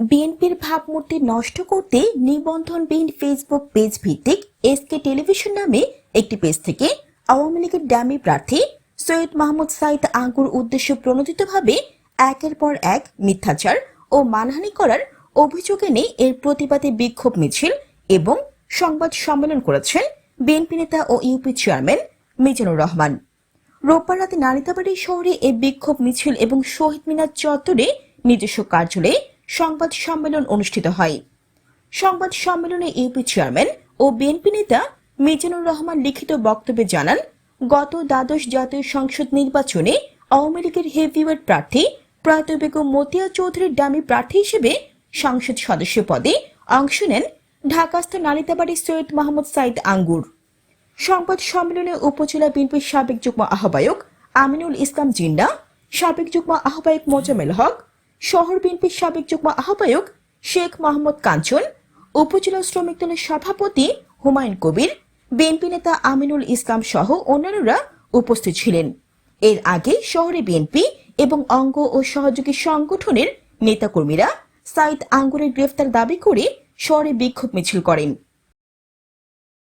বিএনপির ভাবমূর্তি নষ্ট করতে নিবন্ধনবিহীন ফেসবুক পেজ ভিত্তিক এসকে টেলিভিশন নামে একটি পেজ থেকে আওয়ামী লীগের ডামি প্রার্থী সৈয়দ মাহমুদ সাইদ আঙ্গুর উদ্দেশ্য প্রণোদিতভাবে একের পর এক মিথ্যাচার ও মানহানি করার অভিযোগ এনে এর প্রতিবাদে বিক্ষোভ মিছিল এবং সংবাদ সম্মেলন করেছেন বিএনপি নেতা ও ইউপি চেয়ারম্যান মিজানুর রহমান। রোববার রাতে নালিতাবাড়ি শহরে এই বিক্ষোভ মিছিল এবং শহীদ মিনার চত্বরে নিজস্ব কার্যালয়ে সংবাদ সম্মেলন অনুষ্ঠিত হয়। সংবাদ সম্মেলনে ইউপি চেয়ারম্যান ও বিএনপি নেতা মিজানুর রহমান লিখিত বক্তব্যে জানান, গত দ্বাদশ জাতীয় সংসদ নির্বাচনে আওয়ামী লীগের হেভিওয়েট প্রার্থী প্রয়াত বেগম মতিয়া চৌধুরীর ডামি প্রার্থী হিসেবে সংসদ সদস্য পদে অংশ নেন ঢাকাস্থ নালিতাবাড়ি সৈয়দ মাহমুদ সাইদ আঙ্গুর। সংবাদ সম্মেলনে উপজেলা বিএনপির সাবেক যুগ্ম আহ্বায়ক আমিনুল ইসলাম জিন্না, সাবেক যুগ্ম আহ্বায়ক মোজামেল হক শহর বিএনপির সাবেক যুগ্ম আহ্বায়ক শেখ মোহাম্মদ কাঞ্চন, উপজেলা শ্রমিক দলের সভাপতি হুমায়ুন কবির, বিএনপি নেতা আমিনুল ইসলাম সহ অন্যান্যরা উপস্থিত ছিলেন। এর আগে শহরে বিএনপি এবং অঙ্গ ও সহযোগী সংগঠনের নেতাকর্মীরা সাইদ আঙ্গুরের গ্রেফতার দাবি করে শহরে বিক্ষোভ মিছিল করেন।